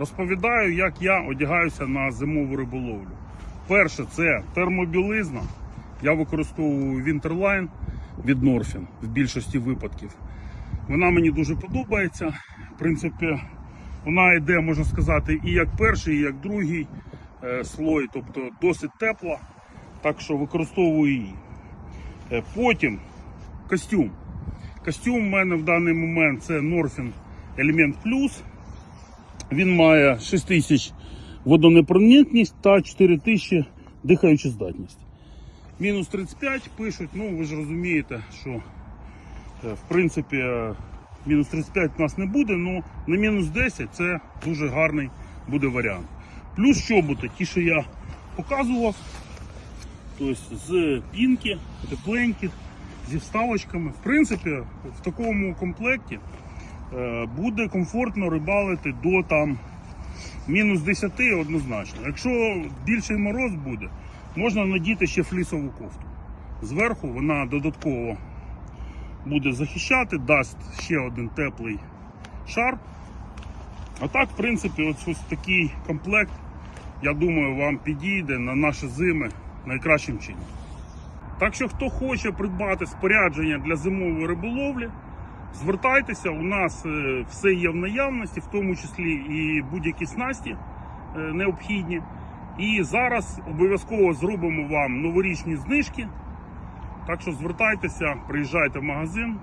Розповідаю, як я одягаюся на зимову риболовлю. Перше, це термобілизна. Я використовую Winterline від Norfin в більшості випадків. Вона мені дуже подобається. В принципі, вона йде, можна сказати, і як перший, і як другий е, слой, тобто досить тепла. Так що використовую її. Е, Потім костюм. Костюм у мене в даний момент це Norfin Element Plus. Він має 6000 водонепроникність та 4000 дихаючу здатність. Мінус 35 пишуть, ну ви ж розумієте, що е, в принципі е, мінус 35 у нас не буде, але на мінус 10 це дуже гарний буде варіант. Плюс чоботи, ті, що я показував, тобто з пінки, тепленькі, зі вставочками. В принципі, в такому комплекті буде комфортно рибалити до там мінус 10 однозначно. Якщо більший мороз буде, можна надіти ще флісову кофту. Зверху вона додатково буде захищати, дасть ще один теплий шар. А так, в принципі, ось, ось такий комплект, я думаю, вам підійде на наші зими найкращим чином. Так що, хто хоче придбати спорядження для зимової риболовлі, звертайтеся, у нас е, все є в наявності, в тому числі і будь-які снасті е, необхідні. І зараз обов'язково зробимо вам новорічні знижки. Так що звертайтеся, приїжджайте в магазин.